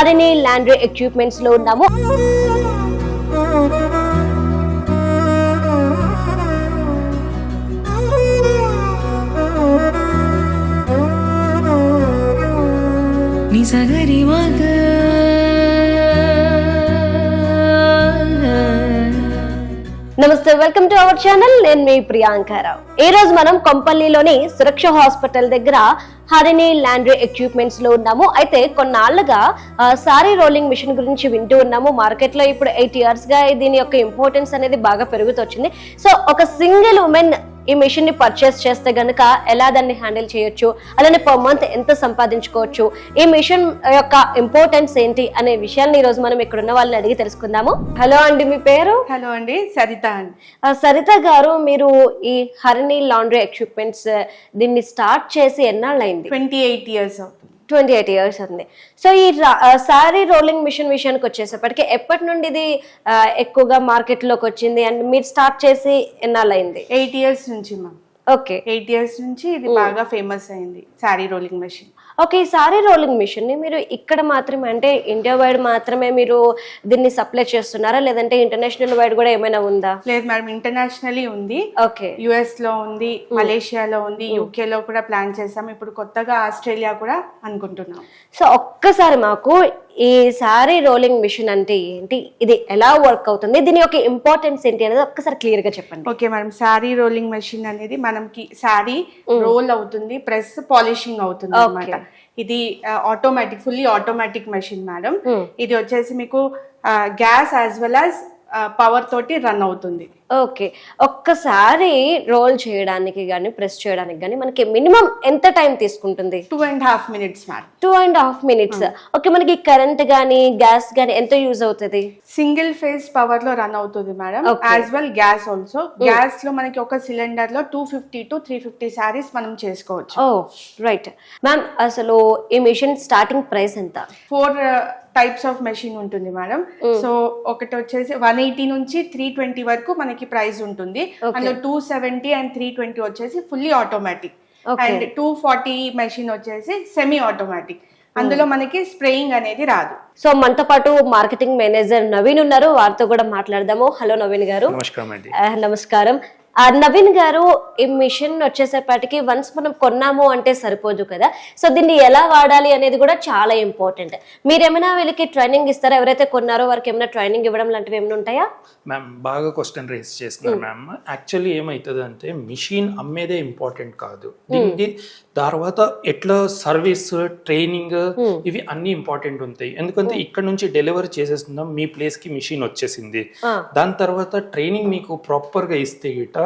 RNA laundry ఎక్విప్మెంట్స్లో ఉన్నాము. నిసగరి వాగ నమస్తే welcome to our channel నేను మీ ప్రియాంకారావు ఈ రోజు మనం కొంపల్లిలోని సురక్ష హాస్పిటల్ దగ్గర హరిణి లాండ్రీ ఎక్విప్మెంట్స్లో ఉన్నాము. అయితే కొన్నాళ్ళుగా సారీ రోలింగ్ మిషన్ గురించి వింటూ ఉన్నాము. మార్కెట్లో ఇప్పుడు ఎయిట్ ఇయర్స్గా దీని యొక్క ఇంపార్టెన్స్ అనేది బాగా పెరుగుతొచ్చింది. సో ఒక సింగిల్ ఉమెన్ ఈ మిషన్ని పర్చేస్ చేస్తే గనుక ఎలా దాన్ని హ్యాండిల్ చేయొచ్చు? అలానే పర్ మంత్ ఎంత సంపాదించుకోవచ్చు? ఈ మిషన్ యొక్క ఇంపార్టెన్స్ ఏంటి? అనే విషయాన్ని ఈ రోజు మనం ఇక్కడ ఉన్న వాళ్ళని అడిగి తెలుసుకుందాము. హలో అండి మీ పేరు? హలో అండి సరిత అండి. సరిత గారు మీరు ఈ హరిణి లాండ్రీ ఎక్విప్మెంట్స్ దీన్ని స్టార్ట్ చేసి ఎన్నాళ్ళు అయింది ట్వంటీ ఎయిట్ ఇయర్స్ అవుతుంది. ట్వంటీ ఎయిట్ ఇయర్స్ ఉంది. సో ఈ సారీ రోలింగ్ మిషన్ విషయానికి వచ్చేసేపటికి ఎప్పటి నుండి ఇది ఎక్కువగా మార్కెట్లోకి వచ్చింది? అండ్ మీరు స్టార్ట్ చేసి ఎన్నాళ్ళు అయింది ఎయిట్ ఇయర్స్ నుంచి మ్యామ్. ఓకే. ఎయిట్ ఇయర్స్ నుంచి ఇది బాగా ఫేమస్ అయింది శారీ రోలింగ్ మెషిన్. ఓకే ఈ సారీ రోలింగ్ మిషన్ని మీరు ఇక్కడ మాత్రమే అంటే ఇండియా వైడ్ మాత్రమే మీరు దీన్ని సప్లై చేస్తున్నారా? లేదంటే ఇంటర్నేషనల్ వైడ్ కూడా ఏమైనా ఉందా? లేదు మేడం ఇంటర్నేషనలీ ఉంది. ఓకే. యుఎస్లో ఉంది మలేషియాలో ఉంది యూకే లో కూడా ప్లాన్ చేసాం ఇప్పుడు కొత్తగా ఆస్ట్రేలియా కూడా అనుకుంటున్నాం. సో ఒక్కసారి మాకు ఈ సారీ రోలింగ్ మిషన్ అంటే ఏంటి? ఇది ఎలా వర్క్ అవుతుంది? దీని యొక్క ఇంపార్టెన్స్ ఏంటి అనేది ఒక్కసారి క్లియర్గా చెప్పండి. Okay madam. Sari rolling machine అనేది మనకి శారీ రోల్ అవుతుంది ప్లస్ పాలిషింగ్ అవుతుంది అనమాట ఇది automatic fully automatic machine madam. ఇది వచ్చేసి మీకు gas as well as power తోటి రన్ అవుతుంది. ఓకే. ఒక్కసారి రోల్ చేయడానికి కానీ ప్రెస్ చేయడానికి కానీ మనకి మినిమం ఎంత టైం తీసుకుంటుంది? Two and half minutes madam two and half minutes. Okay మనకి కరెంట్ కానీ గ్యాస్ కానీ ఎంత యూజ్ అవుతుంది? సింగిల్ ఫేజ్ పవర్లో రన్ అవుతుంది madam Okay. As well gas also. గ్యాస్లో మనకి ఒక సిలిండర్లో two fifty to three fifty saris మనం చేసుకోవచ్చు. Oh right. మ్యామ్ అసలు ఈ మిషన్ స్టార్టింగ్ ప్రైస్ ఎంత? ఫోర్ టైప్స్ ఆఫ్ మెషిన్ ఉంటుంది మేడం సో ఒకటి వచ్చేసి వన్ ఎయిటీ నుంచి త్రీ ట్వంటీ వరకు మనకి ప్రైస్ ఉంటుంది. అందులో two seventy and three twenty వచ్చేసి fully automatic. And two forty machine వచ్చేసి సెమీ ఆటోమేటిక్ అందులో మనకి స్ప్రేయింగ్ అనేది రాదు. సో మనతో పాటు మార్కెటింగ్ మేనేజర్ నవీన్ ఉన్నారు. వారితో కూడా మాట్లాడదాము. హలో నవీన్ గారు. నమస్కారం. నవీన్ గారు ఈ మిషన్ వచ్చేసేపటికి వన్స్ మనం కొన్నాము అంటే సరిపోదు కదా. సో దీన్ని ఎలా వాడాలి అనేది కూడా చాలా ఇంపార్టెంట్ మీరేమైనా వీళ్ళకి ట్రైనింగ్ ఇస్తారా? ఎవరైతే కొన్నారో వారికి ఏమైనా ట్రైనింగ్ ఇవ్వడం లాంటివి ఏమైనా ఉంటాయా? మ్యామ్ బాగా క్వశ్చన్ రేస్ చేస్తున్నారు మ్యామ్ యాక్చువల్లీ ఏమవుతుంది అంటే మిషన్ అమ్మేదే ఇంపార్టెంట్ కాదు. దీనికి తర్వాత ఎట్లా సర్వీస్ ట్రైనింగ్ ఇవి అన్ని ఇంపార్టెంట్ ఉంటాయి. ఎందుకంటే ఇక్కడ నుంచి డెలివరీ చేసేస్తున్నాం మీ ప్లేస్కి మిషన్ వచ్చేసింది. దాని తర్వాత ట్రైనింగ్ మీకు ప్రాపర్గా ఇస్తే గిట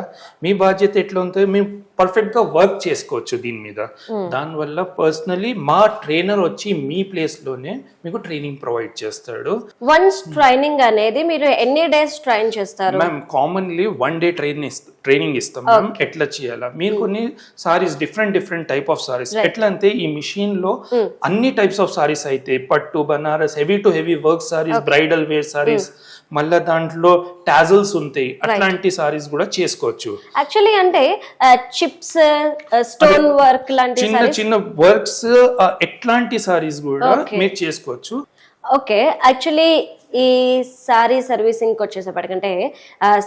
మీ బాధ్యత ఎట్లా ఉంటుంది మేము పర్ఫెక్ట్గా వర్క్ చేసుకోవచ్చు దీని మీద. దానివల్ల పర్సనలీ మా ట్రైనర్ వచ్చి మీ ప్లేస్లోనే మీకు ట్రైనింగ్ ప్రొవైడ్ చేస్తాడు. వన్స్ ట్రైనింగ్ అనేది మీరు ఎన్ని డేస్ ట్రైన్ చేస్తారు? Ma'am commonly one day train training ఇస్తాం మ్యామ్. ఎట్లా చేయాలా? మీరు కొన్ని saris different different type of saris. ఎట్లా అంటే ఈ మిషన్లో అన్ని టైప్స్ ఆఫ్ సారీస్ అయితే పట్టు Banaras heavy to heavy work saris bridal wear saris మళ్ళా దాంట్లో టాజల్స్ ఉంటాయి. అట్లాంటి సారీస్ కూడా చేసుకోవచ్చు. యాక్చువల్లీ అంటే చిప్స్ స్టోన్ వర్క్ లాంటి చిన్న చిన్న వర్క్స్ ఎట్లాంటి సారీస్ కూడా మీరు చేసుకోవచ్చు. ఓకే యాక్చువల్లీ ఈ సారీ సర్వీసింగ్కి వచ్చేసేపటికంటే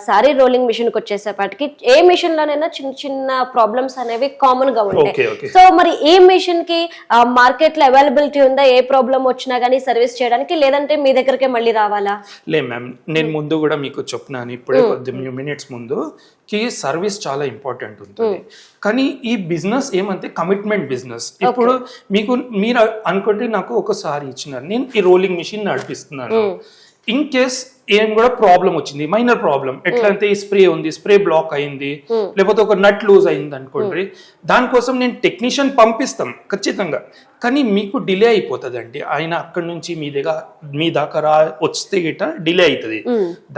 సారీ రోలింగ్ మిషన్కి వచ్చేసేపటికి ఏ మిషన్ లోనైనా చిన్న చిన్న ప్రాబ్లమ్స్ అనేవి కామన్గా Okay, ఉంటాయి. సో మరి ఈ మిషన్కి మార్కెట్లో అవైలబిలిటీ ఉందా? ఏ ప్రాబ్లం వచ్చినా కానీ సర్వీస్ చేయడానికి లేదంటే మీ దగ్గరకే మళ్ళీ రావాలా? లే మ్యామ్ నేను ముందు కూడా మీకు చెప్పినాను ఇప్పుడే కొద్ది మినిట్స్ ముందు కి సర్వీస్ చాలా ఇంపార్టెంట్ ఉంటుంది. కానీ ఈ బిజినెస్ ఏమంటే కమిట్మెంట్ బిజినెస్. ఇప్పుడు మీకు మీరు అనుకుంటే నాకు ఒకసారి ఇచ్చినారు. నేను ఈ రోలింగ్ మిషన్ నడిపిస్తున్నాను. ఇన్ కేస్ ఏం కూడా ప్రాబ్లం వచ్చింది మైనర్ ప్రాబ్లం ఎట్లా అంటే ఈ స్ప్రే ఉంది స్ప్రే బ్లాక్ అయింది లేకపోతే ఒక నట్ లూజ్ అయింది అనుకోండి. దానికోసం నేను టెక్నీషియన్ పంపిస్తాం ఖచ్చితంగా. కానీ మీకు డిలే అయిపోతుంది అండి ఆయన అక్కడ నుంచి మీ దగ్గర మీ దాకా రా వస్తే గిట డిలే అవుతుంది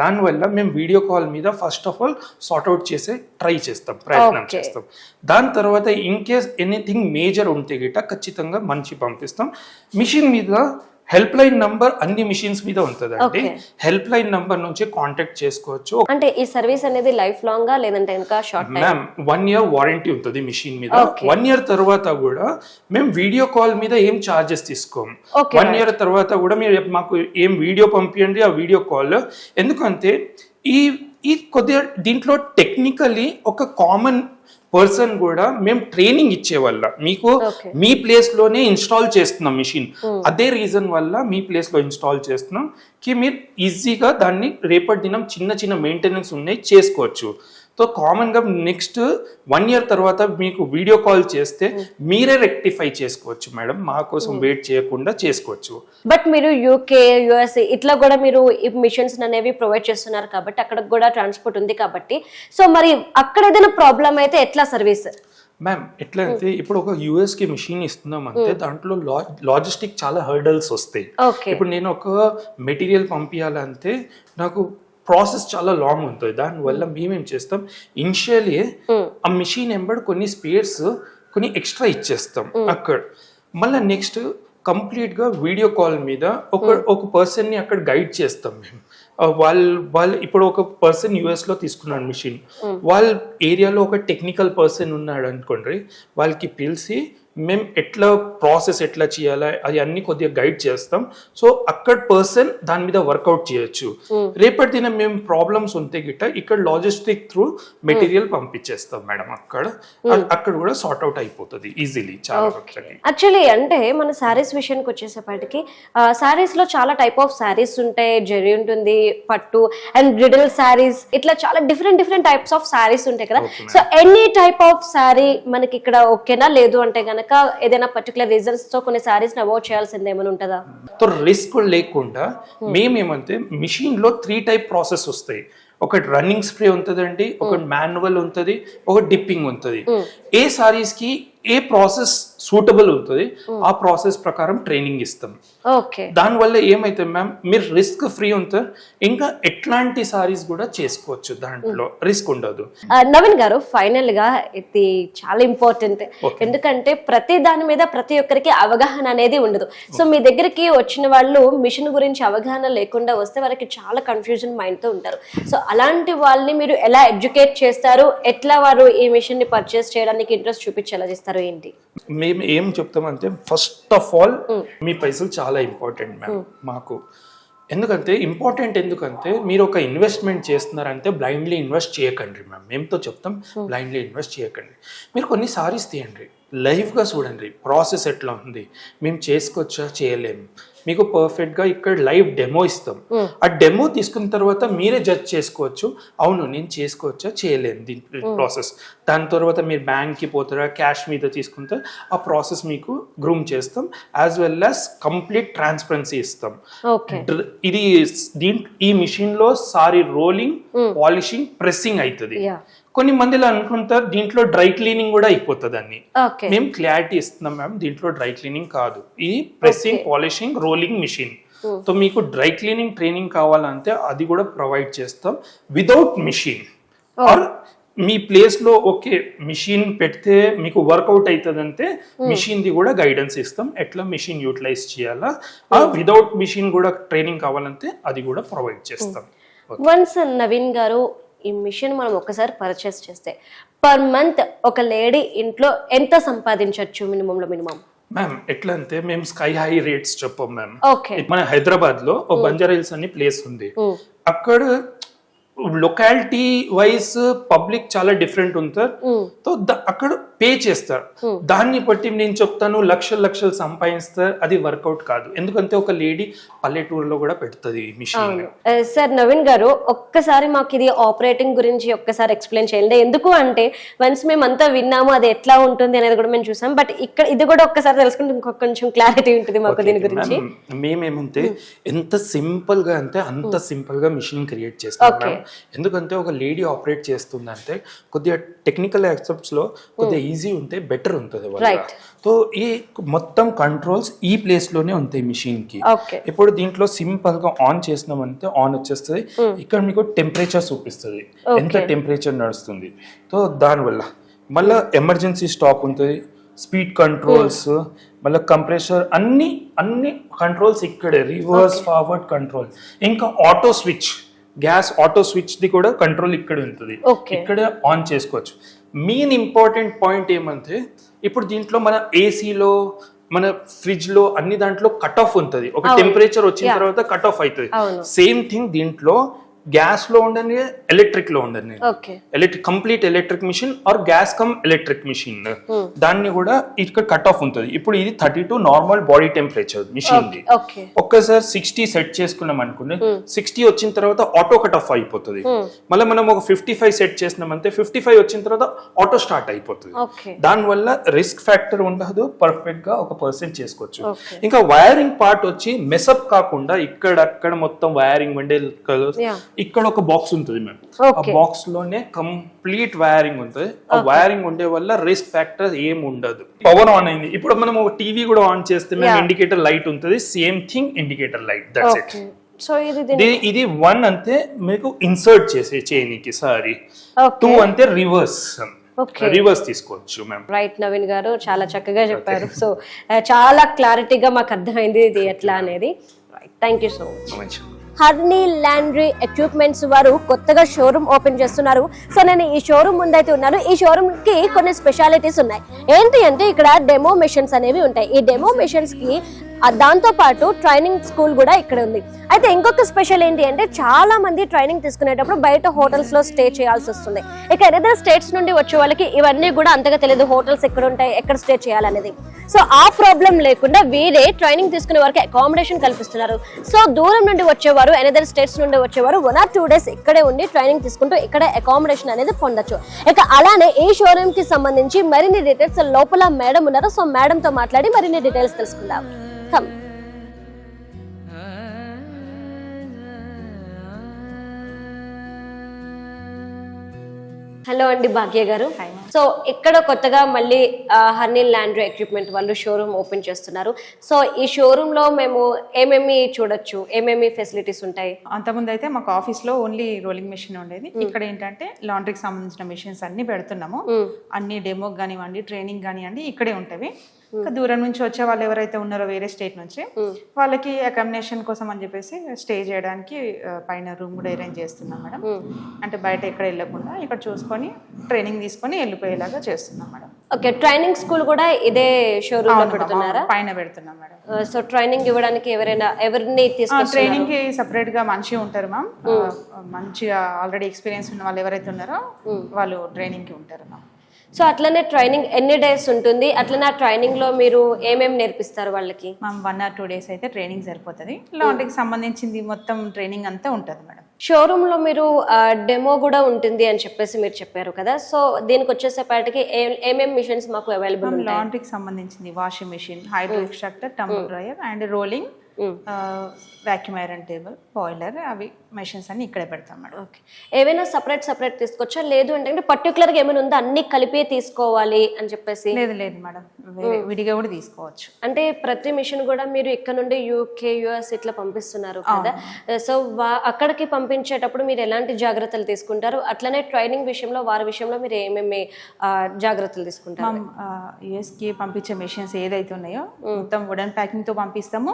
దానివల్ల మేము వీడియో కాల్ మీద first of all sort out చేసే ట్రై చేస్తాం ప్రయత్నం. చేస్తాం. దాని తర్వాత ఇన్ కేస్ ఎనీథింగ్ మేజర్ ఉంటే గిట ఖచ్చితంగా మంచి పంపిస్తాం. మిషన్ మీద హెల్ప్ లైన్ నంబర్ అన్ని మిషన్స్ మీద ఉంటుందండి. Okay. హెల్ప్ లైన్ నంబర్ నుంచి కాంటాక్ట్ చేసుకోవచ్చు. అంటే ఈ సర్వీస్ అనేది లైఫ్ లాంగ్గా లేదంటే ఇంకా short ma'am one year warranty ఉంటుంది మిషన్ మీద. వన్ ఇయర్ తర్వాత కూడా మేము వీడియో కాల్ మీద ఏం చార్జెస్ తీసుకోము వన్ ఇయర్ తర్వాత కూడా మీరు మాకు ఏం వీడియో పంపించండి ఆ వీడియో కాల్. ఎందుకంటే ఈ ఈ కొద్దిగా దీంట్లో టెక్నికలీ ఒక కామన్ పర్సన్ కూడా మేము ట్రైనింగ్ ఇచ్చే వల్ల మీకు. మీ ప్లేస్లోనే ఇన్స్టాల్ చేస్తున్నాం మిషన్ అదే రీజన్ వల్ల మీ ప్లేస్లో ఇన్స్టాల్ చేస్తున్నాం. కి మీరు ఈజీగా దాన్ని రేపటి దినం చిన్న చిన్న మెయింటెనెన్స్ ఉన్నాయి చేసుకోవచ్చు. సో కామన్గా నెక్స్ట్ వన్ ఇయర్ తర్వాత మీకు వీడియో కాల్ చేస్తే మీరే రెక్టిఫై చేసుకోవచ్చు మేడం. మా కోసం వెయిట్ చేయకుండా చేసుకోవచ్చు. బట్ మీరు యూకే యుఎస్ఏ ఇట్లా కూడా మీరు మిషన్స్ అనేవి ప్రొవైడ్ చేస్తున్నారు కాబట్టి అక్కడ కూడా ట్రాన్స్పోర్ట్ ఉంది కాబట్టి. సో మరి అక్కడ ఏదైనా ప్రాబ్లం అయితే ఎట్లా సర్వీస్ మ్యామ్ ఎట్లా అంటే ఇప్పుడు ఒక యుఎస్కి మిషన్ ఇస్తున్నాం అంటే దాంట్లో లాజిస్టిక్ చాలా హర్డల్స్ వస్తాయి. ఓకే ఇప్పుడు నేను ఒక మెటీరియల్ పంపించాలంటే నాకు ప్రాసెస్ చాలా లాంగ్ ఉంటుంది. దానివల్ల మేమేం చేస్తాం? ఇనిషియలీ ఆ మిషన్ ఎంబడి కొన్ని స్పేర్స్ కొన్ని ఎక్స్ట్రా ఇచ్చేస్తాం అక్కడ. మళ్ళీ నెక్స్ట్ కంప్లీట్గా వీడియో కాల్ మీద ఒక ఒక పర్సన్ని అక్కడ గైడ్ చేస్తాం మేము. వాళ్ళు వాళ్ళు ఇప్పుడు ఒక పర్సన్ యుఎస్లో తీసుకున్నాడు మిషన్. వాళ్ళ ఏరియాలో ఒక టెక్నికల్ పర్సన్ ఉన్నాడు అనుకోండి వాళ్ళకి పిలిచి మేము ఎట్లా ప్రాసెస్ ఎట్లా చేయాలా అది అన్ని కొద్దిగా గైడ్ చేస్తాం. సో అక్కడ పర్సన్ దాని మీద వర్కౌట్ చేయొచ్చు. రేపటి దిన మేము ప్రాబ్లమ్స్ ఉంటే గిట్ట ఇక్కడ లాజిస్టిక్ త్రూ మెటీరియల్ పంపించేస్తాం మేడం అక్కడ. అ- అక్కడ కూడా సార్ట్ అవుట్ అయిపోతుంది ఈజీలీ చాలా యాక్చువల్లీ అంటే మన శారీస్ విషయానికి వచ్చేసేపటికి శారీస్లో చాలా టైప్ ఆఫ్ శారీస్ ఉంటాయి జెరీ ఉంటుంది పట్టు అండ్ బ్రిడల్ శారీస్ ఇట్లా చాలా different different types of saris ఉంటాయి కదా. So any type of sari మనకి ఇక్కడ ఓకేనా లేదు అంటే గనక ఏదైనా పర్టికులర్ రీజన్స్తో కొన్ని శారీస్ అవాయిడ్ చేయాల్సింది ఏమైనా ఉంటుందా? రిస్క్ లేకుండా మేమేమంటే మిషన్లో త్రీ టైప్ ప్రాసెస్ వస్తాయి. ఒకటి రన్నింగ్ స్ప్రే ఉంటుందండి ఒకటి మాన్యువల్ ఉంటుంది ఒకటి డిప్పింగ్ ఉంటుంది. ఏ సారీస్కి ఏ ప్రాసెస్ సూటబుల్ ఉంటుంది. ఆ ప్రాసెస్ ప్రకారం ట్రైనింగ్ ఇస్తాం. ఓకే. దానివల్ల ఏమైతే మ్యామ్ మీరు రిస్క్ ఫ్రీ ఉంటారు ఇంకా ఎట్లాంటి సారీస్ కూడా చేసుకోవచ్చు దాంట్లో. రిస్క్ ఉండదు. నవీన్ గారు ఫైనల్గా ఇది చాలా ఇంపార్టెంట్. ఎందుకంటే ప్రతి దాని మీద ప్రతి ఒక్కరికి అవగాహన అనేది ఉండదు. సో మీ దగ్గరికి వచ్చిన వాళ్ళు మిషన్ గురించి అవగాహన లేకుండా వస్తే వారికి చాలా కన్ఫ్యూజన్ మైండ్తో ఉంటారు. సో అలాంటి వాళ్ళని మీరు ఎలా ఎడ్యుకేట్ చేస్తారు? ఎట్లా వారు ఈ మిషన్ని పర్చేస్ చేయడానికి ఇంట్రెస్ట్ చూపించేలా చేస్తారు ఏంటి? ఏం చెప్తామంటే ఫస్ట్ ఆఫ్ ఆల్ మీ పైసలు చాలా ఇంపార్టెంట్ మ్యామ్ మాకు. ఎందుకంటే ఇంపార్టెంట్ ఎందుకంటే మీరు ఒక ఇన్వెస్ట్మెంట్ చేస్తున్నారంటే బ్లైండ్లీ ఇన్వెస్ట్ చేయకండి మ్యామ్ మేముతో చెప్తాం బ్లైండ్లీ ఇన్వెస్ట్ చేయకండి. మీరు కొన్ని సారీస్ తీయండి. లైవ్గా చూడండి. ప్రాసెస్ ఎట్లా ఉంది? మేము చేసుకోవచ్చా చేయలేము మీకు పర్ఫెక్ట్గా ఇక్కడ లైవ్ డెమో ఇస్తాం. ఆ డెమో తీసుకున్న తర్వాత మీరే జడ్జ్ చేసుకోవచ్చు. అవును నేను చేసుకోవచ్చా? చేయలేను దీని ప్రాసెస్ దాని తర్వాత మీరు బ్యాంక్కి పోతారా? క్యాష్ మీద తీసుకుంటే ఆ ప్రాసెస్ మీకు గ్రూమ్ చేస్తాం. As well as complete transparency ఇస్తాం. ఇది దీంట్ ఈ మిషన్లో సారీ రోలింగ్ పాలిషింగ్ ప్రెస్సింగ్ అవుతుంది. కొన్ని మందిలో అనుకుంటారు దీంట్లో డ్రై క్లీనింగ్ కూడా అయిపోతుంది అన్ని. మేము క్లారిటీ ఇస్తున్నాం మ్యామ్ దీంట్లో డ్రై క్లీనింగ్ కాదు. ఇది pressing polishing rolling machine. So మీకు డ్రై క్లీనింగ్ ట్రైనింగ్ కావాలంటే అది కూడా ప్రొవైడ్ చేస్తాం వితౌట్ మిషన్. ఆర్ మీ ప్లేస్లో ఓకే మిషన్ పెడితే మీకు వర్కౌట్ అవుతుందంటే మిషన్ ది కూడా గైడెన్స్ ఇస్తాం. ఎట్లా మిషన్ యూటిలైజ్ చేయాలా? ఆ వితౌట్ మిషన్ కూడా ట్రైనింగ్ కావాలంటే అది కూడా ప్రొవైడ్ చేస్తాం. వన్స్ నవీన్ గారు ఈ మిషన్ మనం ఒకసారి పర్చేస్ చేస్తే పర్ మంత్ ఒక లేడీ ఇంట్లో ఎంత సంపాదించవచ్చు మినిమం లో మినిమం? మ్యామ్ ఎట్లా అంటే మేము స్కై హై రేట్స్ చెప్పాం మ్యామ్. ఓకే. మన హైదరాబాద్లో ఒక బంజారా హిల్స్ అని ప్లేస్ ఉంది. అక్కడ లొకాలిటీ వైజ్ పబ్లిక్ చాలా డిఫరెంట్ ఉంటారు సో ద- అక్కడ పే చేస్తారు. దాన్ని బట్టి నేను చెప్తాను లక్షలు లక్షలు సంపాదిస్తారు. అది వర్కౌట్ కాదు. ఎందుకంటే ఒక లేడీ పల్లెటూరులో కూడా పెడుతుంది మిషన్ సార్ నవీన్ గారు ఒక్కసారి మాకు ఇది ఆపరేటింగ్ గురించి ఒక్కసారి ఎక్స్ప్లెయిన్ చేయండి. ఎందుకు అంటే వన్స్ మేము అంతా విన్నాము అది ఎట్లా ఉంటుంది అనేది కూడా మేము చూసాం. బట్ ఇక్కడ ఇది కూడా ఒక్కసారి తెలుసుకుంటే ఇంకొక కొంచెం క్లారిటీ ఉంటుంది మాకు దీని గురించి. మేమేమంటే ఎంత సింపుల్గా అంటే అంత సింపుల్గా మిషన్ క్రియేట్ చేస్తాం. ఎందుకంటే ఒక లేడీ ఆపరేట్ చేస్తుందంటే కొద్దిగా టెక్నికల్ యాక్సెప్ట్స్లో కొద్దిగా ఈజీ ఉంటే బెటర్ ఉంటుంది వాళ్ళ. Right. సో ఈ మొత్తం కంట్రోల్స్ ఈ ప్లేస్లోనే ఉంటాయి మిషన్కి. ఇప్పుడు దీంట్లో సింపుల్గా ఆన్ చేసినామంటే ఆన్ వచ్చేస్తుంది. ఇక్కడ మీకు టెంపరేచర్ చూపిస్తుంది. ఎంత టెంపరేచర్ నడుస్తుంది. సో దానివల్ల మళ్ళీ ఎమర్జెన్సీ స్టాప్ ఉంటుంది. స్పీడ్ కంట్రోల్స్ మళ్ళీ కంప్రెషర్ అన్ని అన్ని కంట్రోల్స్ ఇక్కడే రివర్స్ ఫార్వర్డ్ కంట్రోల్ ఇంకా auto switch gas auto switch the కూడా కంట్రోల్ ఇక్కడ ఉంటుంది. ఇక్కడే ఆన్ చేసుకోవచ్చు మెయిన్ ఇంపార్టెంట్ పాయింట్ ఏమంటే ఇప్పుడు దీంట్లో మన ఏసీలో మన ఫ్రిడ్జ్లో అన్ని దాంట్లో కట్ ఆఫ్ ఉంటుంది ఒక టెంపరేచర్ వచ్చిన. తర్వాత కట్ ఆఫ్ అవుతుంది. సేమ్ థింగ్ దీంట్లో గ్యాస్లో ఉండని ఎలక్ట్రిక్లో ఉండని electric complete electric machine or gas cum electric machine. దాన్ని కూడా ఇక్కడ కట్ ఆఫ్ ఉంటుంది. ఇప్పుడు ఇది thirty two normal body temperature machine ఒక్కసారి సిక్స్టీ సెట్ చేసుకున్నాం అనుకోండి. సిక్స్టీ వచ్చిన తర్వాత ఆటో కట్ ఆఫ్ అయిపోతుంది. మళ్ళీ మనం ఒక ఫిఫ్టీ ఫైవ్ సెట్ చేసినామంటే ఫిఫ్టీ ఫైవ్ వచ్చిన తర్వాత ఆటో స్టార్ట్ అయిపోతుంది. దానివల్ల రిస్క్ ఫ్యాక్టర్ ఉండదు. పర్ఫెక్ట్గా ఒక పర్సెంట్ చేసుకోవచ్చు. ఇంకా వైరింగ్ పార్ట్ వచ్చి మెసప్ కాకుండా ఇక్కడ అక్కడ మొత్తం వైరింగ్ Yeah. ఇక్కడ ఒక బాక్స్ ఉంటుంది మ్యామ్ ఆ. బాక్స్లోనే కంప్లీట్ వైరింగ్ ఉంటుంది. ఆ వైరింగ్ ఉండే వల్ల రిస్క్ ఫ్యాక్టర్ ఏం ఉండదు. పవర్ ఆన్ అయింది. ఇప్పుడు మనం టీవీ కూడా ఆన్ చేస్తే మేము. ఇండికేటర్ లైట్ ఉంటుంది. Same thing indicator light that's it so ఇది ఇది వన్ అంతే మీకు ఇన్సర్ట్ చేసే చేయనికి సారీ టూ అంతే రివర్స్. రివర్స్ తీసుకోవచ్చు మ్యామ్ రైట్ నవీన్ గారు చాలా చక్కగా చెప్పారు. సో చాలా క్లారిటీగా మాకు అర్థమైంది ఇది ఎట్లా అనేది. థ్యాంక్ యూ సో మంచి హర్నీ ల్యాండ్రీ ఎక్విప్మెంట్స్ వారు కొత్తగా షోరూమ్ ఓపెన్ చేస్తున్నారు. సో నేను ఈ షోరూమ్ ముందైతే ఉన్నాను. ఈ షోరూమ్కి కొన్ని స్పెషాలిటీస్ ఉన్నాయి. ఏంటి అంటే ఇక్కడ డెమో మిషన్స్ అనేవి ఉంటాయి. ఈ డెమో మిషన్స్కి దాంతో పాటు ట్రైనింగ్ స్కూల్ కూడా ఇక్కడ ఉంది. అయితే ఇంకొక స్పెషల్ ఏంటి అంటే చాలా మంది ట్రైనింగ్ తీసుకునేటప్పుడు బయట హోటల్స్లో స్టే చేయాల్సి వస్తుంది. ఇక ఏదైనా స్టేట్స్ నుండి వచ్చే వాళ్ళకి ఇవన్నీ కూడా అంతగా తెలియదు హోటల్స్ ఎక్కడ ఉంటాయి ఎక్కడ స్టే చేయాలనేది. సో ఆ ప్రాబ్లం లేకుండా వీరే ట్రైనింగ్ తీసుకునే వారికి అకామిడేషన్ కల్పిస్తున్నారు. సో దూరం నుండి వచ్చేవారు ఎనదర్ స్టేట్స్ నుండి వచ్చేవారు. వన్ ఆర్ టూ డేస్ ఇక్కడే ఉండి ట్రైనింగ్ తీసుకుంటూ ఇక్కడ అకామిడేషన్ అనేది పొందొచ్చు. ఇక అలానే ఈ షోరూమ్కి సంబంధించి మరిన్ని డీటెయిల్స్ లోపల మేడం ఉన్నారు. సో మేడం తో మాట్లాడి మరిన్ని డీటెయిల్స్ తెలుసుకుందాం. కమ్ హలో అండి భాగ్య గారు. సో ఇక్కడ కొత్తగా మళ్ళీ హర్నీ ల్యాండ్రీ ఎక్విప్మెంట్ వాళ్ళు షోరూమ్ ఓపెన్ చేస్తున్నారు. సో ఈ షోరూమ్లో మేము ఏమేమి చూడొచ్చు? ఏమేమి ఫెసిలిటీస్ ఉంటాయి? అంతకుముందు అయితే మాకు ఆఫీస్లో ఓన్లీ రోలింగ్ మెషిన్ ఉండేది. ఇక్కడ ఏంటంటే లాండ్రీకి సంబంధించిన మెషిన్స్ అన్ని పెడుతున్నాము. అన్ని డెమోకి కానివ్వండి ట్రైనింగ్ కానివ్వండి ఇక్కడే ఉంటాయి దూరం నుంచి వచ్చే వాళ్ళు ఎవరైతే ఉన్నారో వేరే స్టేట్ నుంచి వాళ్ళకి అకామిడేషన్ కోసం అని చెప్పేసి స్టే చేయడానికి పైన రూమ్ కూడా అరేంజ్ చేస్తున్నాం మేడం. అంటే బయట ఎక్కడ వెళ్ళకుండా ఇక్కడ చూసుకొని ట్రైనింగ్ తీసుకొని వెళ్ళిపోయేలాగా చేస్తున్నాం మేడం. ఓకే ట్రైనింగ్ స్కూల్ కూడా ఇదే షోరూమ్లో పెడుతున్నారా? పైన పెడుతున్నాం మేడం. సో ట్రైనింగ్ ఇవ్వడానికి ఎవరైనా ఎవరిని ట్రైనింగ్కి సపరేట్గా మనిషి ఉంటారు మ్యామ్ మంచిగా ఆల్రెడీ ఎక్స్పీరియన్స్ ఉన్న వాళ్ళు ఎవరైతే ఉన్నారో వాళ్ళు ట్రైనింగ్కి ఉంటారు మ్యామ్ సో అట్లనే ట్రైనింగ్ ఎన్ని డేస్ ఉంటుంది? అట్లనే ఆ ట్రైనింగ్లో మీరు ఏమేమి నేర్పిస్తారు వాళ్ళకి? Ma'am one or two days అయితే ట్రైనింగ్ సరిపోతుంది. లాండ్రీకి సంబంధించింది మొత్తం ట్రైనింగ్ అంతా ఉంటుంది మేడం. షోరూమ్లో మీరు డెమో కూడా ఉంటుంది అని చెప్పేసి మీరు చెప్పారు కదా. సో దీనికి వచ్చేసేపాటికి ఏ- ఏమేం మిషన్స్ మాకు అవైలబుల్ లాండ్రీకి సంబంధించింది washing machine hydro extractor tumble dryer and rolling vacuum iron table boiler అవి మెషిన్స్ అన్ని ఇక్కడే పెడతాం మేడం. ఓకే. ఏవైనా సపరేట్ సపరేట్ తీసుకోవచ్చా లేదు అంటే పర్టికులర్గా ఏమైనా ఉందా? అన్ని కలిపి తీసుకోవాలి అని చెప్పేసి. లేదు లేదు మేడం. విడిగా కూడా తీసుకోవచ్చు. అంటే ప్రతి మిషన్ కూడా మీరు ఇక్కడ నుండి యూకే యుఎస్ ఇట్లా పంపిస్తున్నారు కదా. సో అక్కడికి పంపించేటప్పుడు మీరు ఎలాంటి జాగ్రత్తలు తీసుకుంటారు? అట్లనే ట్రైనింగ్ విషయంలో వారి విషయంలో మీరు ఏమేమి జాగ్రత్తలు తీసుకుంటారు? యుఎస్కి పంపించే మెషిన్స్ ఏదైతే ఉన్నాయో మొత్తం వుడెన్ ప్యాకింగ్తో పంపిస్తాము.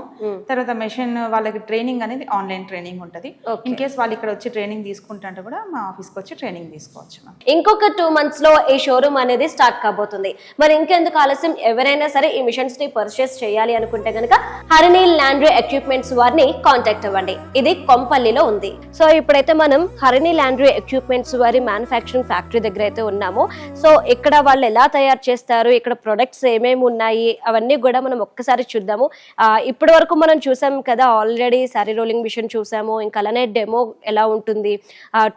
తర్వాత మెషిన్ వాళ్ళకి ట్రైనింగ్ అనేది ఆన్లైన్ ట్రైనింగ్ ఉంటుంది. ఇన్ కేస్ వాళ్ళు ఇక్కడ వచ్చి ట్రైనింగ్ తీసుకుంటుంటే కూడా మా ఆఫీస్కి వచ్చి ట్రైనింగ్ తీసుకోవచ్చు ఇంకొక టూ మంత్స్లో ఈ షోరూమ్ అనేది స్టార్ట్ కాబోతుంది. మరి ఇంకెందుకు ఆలస్యం? ఎవరైనా సరే ఈ మిషన్స్ని పర్చేస్ చేయాలి అనుకుంటే కనుక హరిణి ల్యాండ్రీ ఎక్విప్మెంట్స్ వారిని కాంటాక్ట్ అవ్వండి. ఇది కొంపల్లిలో ఉంది. సో ఇప్పుడైతే మనం హరిణి ల్యాండ్రీ ఎక్విప్మెంట్స్ వారి మ్యానుఫ్యాక్చరింగ్ ఫ్యాక్టరీ దగ్గర అయితే ఉన్నాము. సో ఇక్కడ వాళ్ళు ఎలా తయారు చేస్తారు? ఇక్కడ ప్రొడక్ట్స్ ఏమేమి ఉన్నాయి? అవన్నీ కూడా మనం ఒక్కసారి చూద్దాము. ఇప్పటి వరకు మనం చూసాం కదా ఆల్రెడీ సారీ రోలింగ్ మిషన్ చూసాము. ఇంకా అలానే డెమో ఎలా ఉంటుంది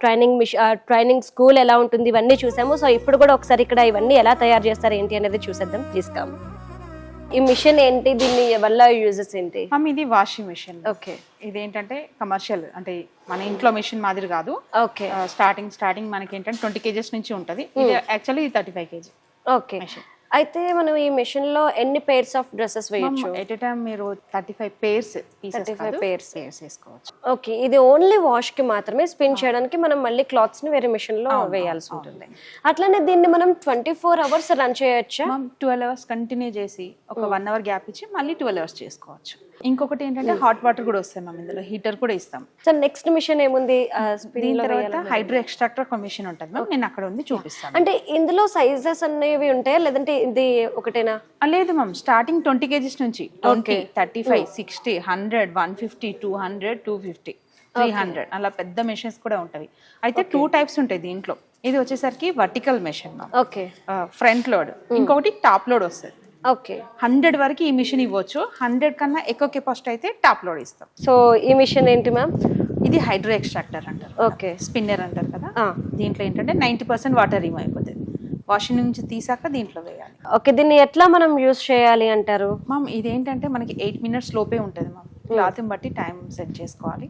ట్రైనింగ్ మిష ట్రైనింగ్ స్కూల్ ఎలా ఉంటుంది ఇవన్నీ చూసాము. సో ఇప్పుడు కూడా ఒకసారి ఇక్కడ ఇవన్నీ ఎలా తయారు చేస్తారు ఏంటి అనేది చూసేద్దాం. ప్లీజ్ కమ్ ఈ మిషన్ ఏంటి దీన్ని వల్ల యూజెస్ ఏంటి? ఇది వాషింగ్ మెషిన్ ఓకే ఇదేంటంటే కమర్షియల్ అంటే మన ఇంట్లో మెషిన్ మాదిరి కాదు. ఓకే స్టార్టింగ్ స్టార్టింగ్ మనకి ఏంటంటే ట్వంటీ కేజెస్ నుంచి ఉంటుంది. ఇది యాక్చువల్లీ ఇది థర్టీ ఫైవ్ కేజీ ఓకే అయితే మనం ఈ మెషిన్లో ఎన్ని పేర్స్ ఆఫ్ డ్రెస్సెస్ వేయొచ్చు? ఎట్ టైం మీరు thirty five pairs pieces 35 pairs. Pairs వేసుకోవచ్చు. ఓకే ఇది ఓన్లీ వాష్కి మాత్రమే స్పిన్ చేయడానికి మనం మళ్ళీ క్లాత్స్ని వేరే మెషిన్లో వేయాల్సి ఉంటుంది. అట్లనే దీన్ని మనం ట్వంటీ ఫోర్ అవర్స్ రన్ చేయొచ్చా ట్వెల్వ్ అవర్స్ కంటిన్యూ చేసి ఒక వన్ అవర్ గ్యాప్ ఇచ్చి మళ్ళీ ట్వెల్వ్ అవర్స్ చేసుకోవచ్చు. ఇంకొకటి ఏంటంటే హాట్ వాటర్ కూడా వస్తాయి మ్యామ్ ఇందులో హీటర్ కూడా ఇస్తాం. సో నెక్స్ట్ మిషన్ ఏముంది? స్పిన్ దీని తర్వాత హైడ్రో ఎక్స్ట్రాక్టర్ ఒక మిషన్ ఉంటుంది మ్యామ్ నేను అక్కడ ఉంది చూపిస్తాను. అంటే ఇందులో సైజెస్ అనేవి ఉంటాయా? లేదంటే ఇది ఒకటేనా? లేదు మ్యామ్ స్టార్టింగ్ ట్వంటీ కేజీస్ నుంచి twenty thirty five sixty hundred one fifty two hundred two fifty three hundred అలా పెద్ద మెషిన్స్ కూడా ఉంటాయి. అయితే టూ టైప్స్ ఉంటాయి దీంట్లో. ఇది వచ్చేసరికి vertical machine okay front load ఇంకొకటి టాప్ లోడ్ వస్తుంది. ఓకే. హండ్రెడ్ వరకు ఈ మిషన్ ఇవ్వచ్చు. హండ్రెడ్ కన్నా ఎక్కువ కెపాసిటీ అయితే టాప్ లోడ్ ఇస్తాం. సో ఈ మిషన్ ఏంటి మ్యామ్? ఇది హైడ్రో ఎక్స్ట్రాక్టర్ అంటారు. ఓకే. స్పిన్నర్ అంటారు కదా. దీంట్లో ఏంటంటే నైంటీ పర్సెంట్ వాటర్ రిమూవ్ అయిపోతుంది. వాషింగ్ నుంచి తీసాక దీంట్లో వేయాలి. ఓకే దీన్ని ఎట్లా మనం యూజ్ చేయాలి అంటారు? మామ్ ఇదేంటంటే మనకి ఎయిట్ మినిట్స్ లోపే ఉంటుంది మామ్ క్లాత్ బట్టి టైం సెట్ చేసుకోవాలి.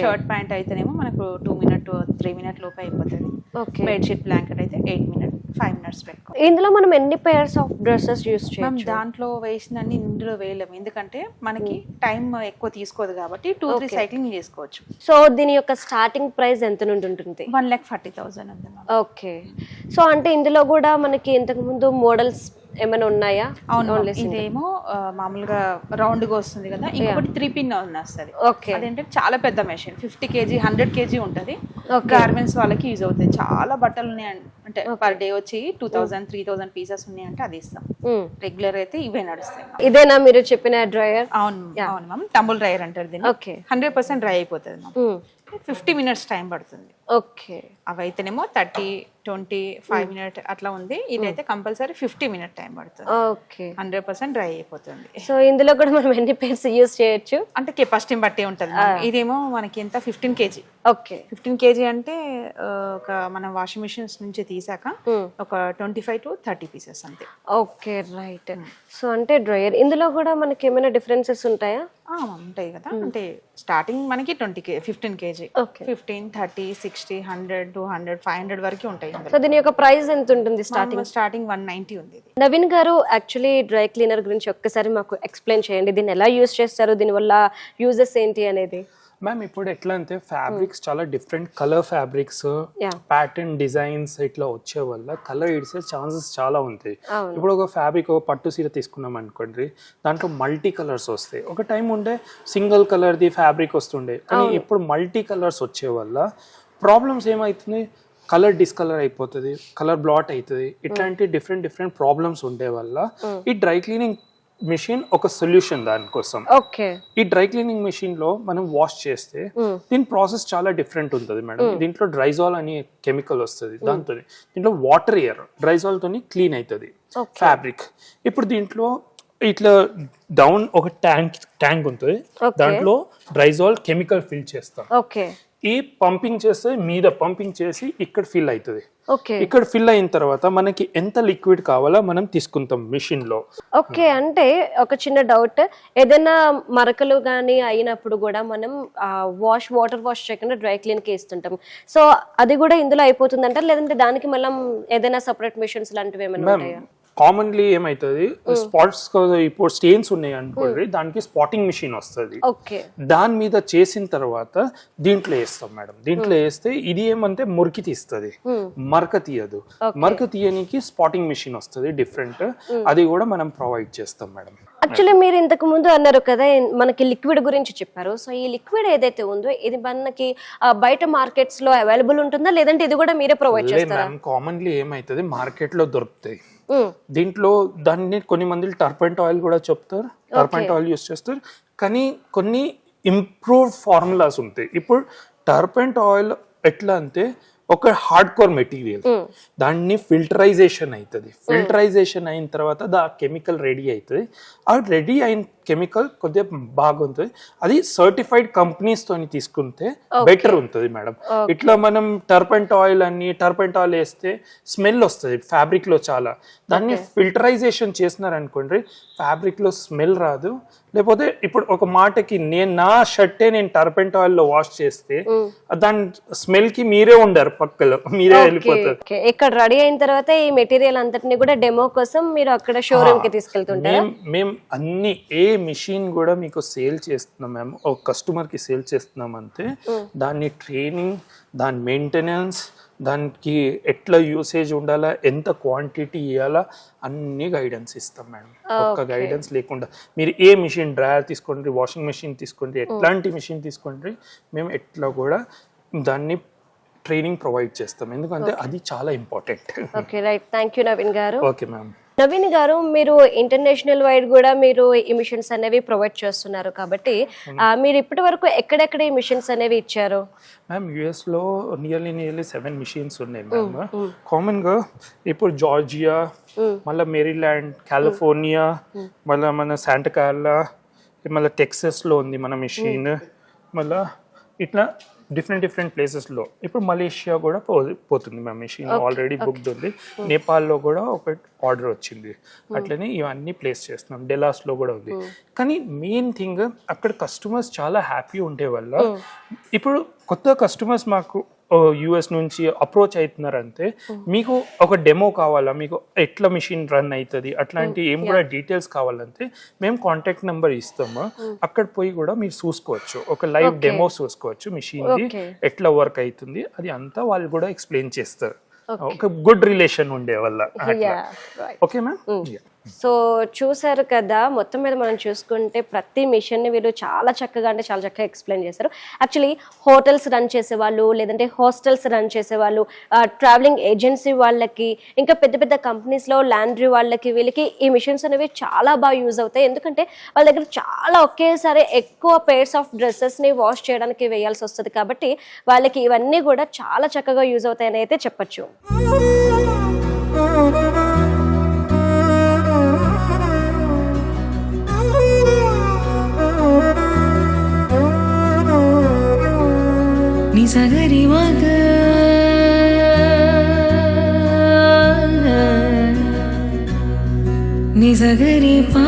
షర్ట్ ప్యాంట్ అయితేనేమో మనకు టూ మినిట్ త్రీ మినిట్ లోపే అయిపోతుంది. ఓకే. బెడ్షీట్ బ్లాంకెట్ అయితే ఎయిట్ మినిట్ ఫైవ్ మినిట్స్ పెట్టుకోవాలి ఇందులో మనం ఎన్ని పేర్స్ ఆఫ్ డ్రెస్సెస్ మ్యామ్ చేయొచ్చు? దాంట్లో వేసినన్ని ఇందులో వేయలేము. ఎందుకంటే మనకి టైం ఎక్కువ తీసుకోదు కాబట్టి టూ త్రీ సైక్లింగ్ చేసుకోవచ్చు. సో దీని యొక్క స్టార్టింగ్ ప్రైస్ ఎంత నుండి ఉంటుంది? వన్ ల్యాక్ ఫార్టీ థౌసండ్ ఉంది ఓకే సో అంటే ఇందులో కూడా మనకి ఇంతకు ముందు మోడల్స్ ఏమైనా ఉన్నాయా? అవును. ఇదేమో మామూలుగా రౌండ్గా వస్తుంది కదా. ఇంకొకటి త్రీ పిన్ వస్తుంది ఓకే అదేంటే చాలా పెద్ద machine fifty KG hundred KG ఉంటది. గార్మెంట్స్ వాళ్ళకి యూజ్ అవుతుంది చాలా బట్టలు ఉన్నాయి అంటే పర్ డే వచ్చి two thousand three thousand pieces ఉన్నాయి అంటే అది ఇస్తాం. రెగ్యులర్ అయితే ఇవే నడుస్తాయి. ఇదేనా మీరు చెప్పిన డ్రైయర్? అవును అవును మ్యామ్ టంబుల్ డ్రైయర్ అంటారు దీన్ని. ఓకే హండ్రెడ్ పర్సెంట్ డ్రై అయిపోతుంది మ్యామ్ ఫిఫ్టీ మినిట్స్ టైం పడుతుంది. ఓకే అవైతేనేమో థర్టీ ట్వంటీ ఫైవ్ మినిట్ అట్లా ఉంది. ఇదైతే కంపల్సరీ ఫిఫ్టీ మినిట్ టైం పడుతుంది. ఓకే. హండ్రెడ్ పర్సెంట్ డ్రై అయిపోతుంది. సో ఇందులో కూడా మనం ఎన్ని పేర్స్ యూజ్ చేయొచ్చు? అంటే కెపాసిటీని బట్టి ఉంటుంది. ఇదేమో మనకి ఎంత? Fifteen KG. Okay. Fifteen KG అంటే ఒక మనం వాషింగ్ మిషన్స్ నుంచి తీసాక ఒక twenty five to thirty pieces అంతే. Okay right. సో అంటే డ్రైయర్ ఇందులో కూడా మనకి ఏమైనా డిఫరెన్సెస్ ఉంటాయా? ఉంటాయి కదా. అంటే స్టార్టింగ్ మనకి ట్వంటీ కే fifteen KG. Fifteen thirty sixty hundred two hundred five hundred వరకు ఉంటాయి. సో దీని యొక్క ప్రైస్ ఎంత ఉంటుంది స్టార్టింగ్ స్టార్టింగ్ వన్ నైన్టీ ఉంది నవీన్ గారు యాక్చువల్లీ డ్రై క్లీనర్ గురించి ఒక్కసారి మాకు ఎక్స్ప్లెయిన్ చేయండి. దీన్ని ఎలా యూజ్ చేస్తారు? దీనివల్ల యూజెస్ ఏంటి అనేది? మ్యామ్ ఇప్పుడు ఎట్లా అంటే ఫ్యాబ్రిక్స్ చాలా different colour fabrics. Pattern designs ఇట్లా వచ్చే వల్ల కలర్ ఇడిసే ఛాన్సెస్ చాలా ఉంటాయి. ఇప్పుడు ఒక ఫ్యాబ్రిక్ ఒక పట్టు సీర తీసుకున్నాం అనుకోండి దాంట్లో మల్టీ కలర్స్ వస్తాయి. ఒక టైం ఉండే సింగిల్ కలర్ది ఫ్యాబ్రిక్ వస్తుండే. కానీ ఇప్పుడు మల్టీ కలర్స్ వచ్చే వల్ల ప్రాబ్లమ్స్ ఏమవుతుంది కలర్ డిస్కలర్ అయిపోతుంది కలర్ బ్లాట్ అవుతుంది ఇట్లాంటి డిఫరెంట్ డిఫరెంట్ ప్రాబ్లమ్స్ ఉండే వల్ల ఈ డ్రై క్లీనింగ్ మిషన్ ఒక సొల్యూషన్ దానికోసం. ఈ డ్రై క్లీనింగ్ మెషిన్లో మనం వాష్ చేస్తే దీని ప్రాసెస్ చాలా డిఫరెంట్ ఉంటుంది మేడం. దీంట్లో డ్రైజాల్ అనే కెమికల్ వస్తుంది దాంతో దీంట్లో వాటర్ ఇయర్ డ్రైజాల్ తోని క్లీన్ అవుతుంది ఫ్యాబ్రిక్ ఇప్పుడు దీంట్లో ఇట్లా డౌన్ ఒక ట్యాంక్ ట్యాంక్ ఉంటుంది. దాంట్లో డ్రైజాల్ కెమికల్ ఫిల్ చేస్తాం. ఓకే. ఈ పంపింగ్ చేస్తే మీద పంపింగ్ చేసి ఇక్కడ ఫిల్ అవుతుంది. ఓకే. ఇక్కడ ఫిల్ అయిన తర్వాత మనకి ఎంత లిక్విడ్ కావాలో మనం తీసుకుంటాం మిషన్లో. ఓకే అంటే ఒక చిన్న డౌట్ ఏదైనా మరకలు కానీ అయినప్పుడు కూడా మనం వాష్ వాటర్ వాష్ చేయకుండా డ్రై క్లీన్కి ఇస్తుంటాం సో అది కూడా ఇందులో అయిపోతుందంట లేదంటే దానికి మళ్ళీ ఏదైనా సపరేట్ మిషన్స్ లాంటివి ఏమైనా ఉంటాయా? కామన్లీ ఏమైతుంది? స్పాట్స్ ఇప్పుడు స్టెయిన్స్ ఉన్నాయి అనుకోండి దానికి స్పాటింగ్ మిషన్ వస్తుంది. ఓకే. దాని మీద చేసిన తర్వాత దీంట్లో వేస్తాం మేడం. దీంట్లో వేస్తే ఇది ఏమంటే మురికి తీస్తుంది. మరక తీయదు. మరక తీయనికి స్పాటింగ్ మిషన్ వస్తుంది డిఫరెంట్ అది కూడా మనం ప్రొవైడ్ చేస్తాం మేడం. యాక్చువల్లీ మీరు ఇంతకు ముందు అన్నారు కదా మనకి లిక్విడ్ గురించి చెప్పారు. సో ఈ లిక్విడ్ ఏదైతే ఉందో ఇది మనకి బయట మార్కెట్స్లో అవైలబుల్ ఉంటుందా? లేదంటే ఇది కూడా మీరే ప్రొవైడ్ చేస్తారా? కామన్లీ ఏమైతుంది? మార్కెట్లో దొరుకుతాయి. దీంట్లో దాన్ని కొన్ని మంది టర్పెంట్ ఆయిల్ కూడా చెప్తారు. టర్పెంట్ ఆయిల్ యూస్ చేస్తారు. కానీ కొన్ని ఇంప్రూవ్డ్ ఫార్ములాస్ ఉంటాయి. ఇప్పుడు టర్పెంట్ ఆయిల్ ఎట్లా అంటే ఒక హార్డ్ కోర్ మెటీరియల్ దాన్ని ఫిల్టరైజేషన్ అవుతుంది ఫిల్టరైజేషన్ అయిన తర్వాత దా కెమికల్ రెడీ అవుతుంది ఆ రెడీ అయిన కెమికల్ కొద్దిగా బాగుంటుంది. అది సర్టిఫైడ్ కంపెనీస్ తోని తీసుకుంటే బెటర్ ఉంటుంది మేడం. ఇట్లా మనం టర్పెంట్ ఆయిల్ అని టర్పెంట్ ఆయిల్ వేస్తే స్మెల్ వస్తుంది ఫ్యాబ్రిక్లో చాలా. దాన్ని ఫిల్టరైజేషన్ చేసినారనుకోండి ఫ్యాబ్రిక్లో స్మెల్ రాదు. లేకపోతే ఇప్పుడు ఒక మాటకి నేను నా షర్టే నేను టర్పెంట్ ఆయిల్లో వాష్ చేస్తే దాని స్మెల్కి మీరే ఉండరు పక్కలో మీరే వెళ్ళిపోతారు. ఇక్కడ రెడీ అయిన తర్వాత ఈ మెటీరియల్ అంతటిని కూడా డెమో కోసం మీరు అక్కడ షోరూమ్కి తీసుకెళ్తుంటారా? మేము అన్ని ఏ మిషన్ కూడా మీకు సేల్ చేస్తున్నాం మేము ఒక కస్టమర్కి సేల్ చేస్తున్నాం అంతే దాన్ని ట్రైనింగ్ దాని మెయింటెనెన్స్ దానికి ఎట్లా యూసేజ్ ఉండాలా ఎంత క్వాంటిటీ ఇవ్వాలా అన్ని గైడెన్స్ ఇస్తాం మేడం ఒక్క గైడెన్స్ లేకుండా. మీరు ఏ మిషన్ డ్రయర్ తీసుకోండి వాషింగ్ మెషిన్ తీసుకోండి ఎట్లాంటి మిషన్ తీసుకోండి మేము ఎట్లా కూడా దాన్ని ట్రైనింగ్ ప్రొవైడ్ చేస్తాం. ఎందుకంటే అది చాలా important okay right thank you Naveen గారు. ఓకే మ్యామ్ నవీన్ గారు మీరు ఇంటర్నేషనల్ వైడ్ కూడా మీరు ఈ మిషన్స్ అనేవి ప్రొవైడ్ చేస్తున్నారు కాబట్టి మీరు ఇప్పటి వరకు ఎక్కడెక్కడ ఈ మిషన్స్ అనేవి ఇచ్చారు? మ్యామ్ యుఎస్లో నియర్లీ నియర్లీ సెవెన్ మిషన్స్ ఉన్నాయి మ్యామ్ కామన్గా ఇప్పుడు జార్జియా మళ్ళీ మేరీల్యాండ్ కాలిఫోర్నియా మళ్ళీ మన శాంటా కార్లా మళ్ళీ టెక్సస్లో ఉంది మన మిషన్ మళ్ళా ఇట్లా డిఫరెంట్ డిఫరెంట్ ప్లేసెస్లో. ఇప్పుడు మలేషియా కూడా పో- పోతుంది మ్యామ్ మిషన్ ఆల్రెడీ బుక్డ్ ఉంది. నేపాల్లో కూడా ఒక ఆర్డర్ వచ్చింది. అట్లనే ఇవన్నీ ప్లేస్ చేస్తున్నాం. డెలాస్లో కూడా ఉంది. కానీ మెయిన్ థింగ్ అక్కడ కస్టమర్స్ చాలా హ్యాపీ ఉండే వల్ల ఇప్పుడు కొత్త కస్టమర్స్ మాకు యుఎస్ నుంచి అప్రోచ్ అవుతున్నారంటే మీకు ఒక డెమో కావాలా? మీకు ఎట్లా మిషన్ రన్ అవుతుంది? అట్లాంటి ఏం కూడా డీటెయిల్స్ కావాలంటే మేము కాంటాక్ట్ నెంబర్ ఇస్తాము. అక్కడ పోయి కూడా మీరు చూసుకోవచ్చు. ఒక లైవ్ డెమో చూసుకోవచ్చు మిషన్. ఎట్లా వర్క్ అవుతుంది? అది అంతా వాళ్ళు కూడా ఎక్స్ప్లెయిన్ చేస్తారు. ఒక గుడ్ రిలేషన్ ఉండే వల్ల. ఓకే మ్యామ్ సో చూసారు కదా మొత్తం మీద మనం చూసుకుంటే ప్రతి మిషన్ని వీళ్ళు చాలా చక్కగా అంటే చాలా చక్కగా ఎక్స్ప్లెయిన్ చేశారు. యాక్చువల్లీ హోటల్స్ రన్ చేసేవాళ్ళు లేదంటే హాస్టల్స్ రన్ చేసేవాళ్ళు ట్రావెలింగ్ ఏజెన్సీ వాళ్ళకి ఇంకా పెద్ద పెద్ద కంపెనీస్లో ల్యాండ్రీ వాళ్ళకి వీళ్ళకి ఈ మిషన్స్ అనేవి చాలా బాగా యూజ్ అవుతాయి. ఎందుకంటే వాళ్ళ దగ్గర చాలా ఒకేసారి ఎక్కువ పేర్స్ ఆఫ్ డ్రెస్సెస్ని వాష్ చేయడానికి వేయాల్సి వస్తుంది కాబట్టి వాళ్ళకి ఇవన్నీ కూడా చాలా చక్కగా యూజ్ అవుతాయని అయితే చెప్పొచ్చు. சகரி மக நிசகரி பா